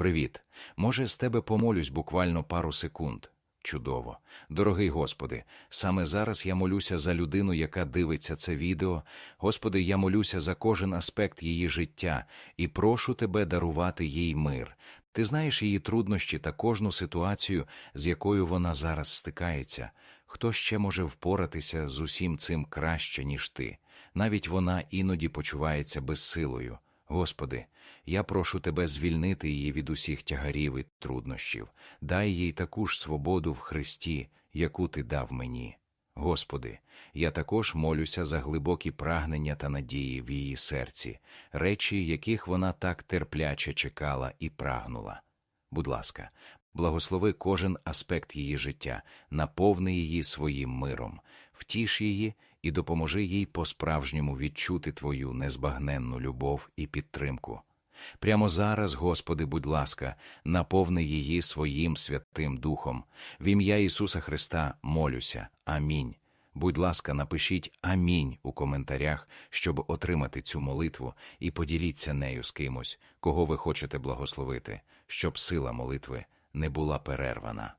Привіт. Може, з тебе помолюсь буквально пару секунд. Чудово. Дорогий Господи, саме зараз я молюся за людину, яка дивиться це відео. Господи, я молюся за кожен аспект її життя і прошу Тебе дарувати їй мир. Ти знаєш її труднощі та кожну ситуацію, з якою вона зараз стикається. Хто ще може впоратися з усім цим краще, ніж ти? Навіть вона іноді почувається безсилою. Господи, я прошу Тебе звільнити її від усіх тягарів і труднощів, дай їй таку ж свободу в Христі, яку Ти дав мені. Господи, я також молюся за глибокі прагнення та надії в її серці, речі, яких вона так терпляче чекала і прагнула. Будь ласка, благослови кожен аспект її життя, наповни її своїм миром, втіш її і допоможи їй по-справжньому відчути Твою незбагненну любов і підтримку. Прямо зараз, Господи, будь ласка, наповни її своїм святим Духом. В ім'я Ісуса Христа молюся. Амінь. Будь ласка, напишіть Амінь у коментарях, щоб отримати цю молитву, і поділіться нею з кимось, кого ви хочете благословити, щоб сила молитви не була перервана.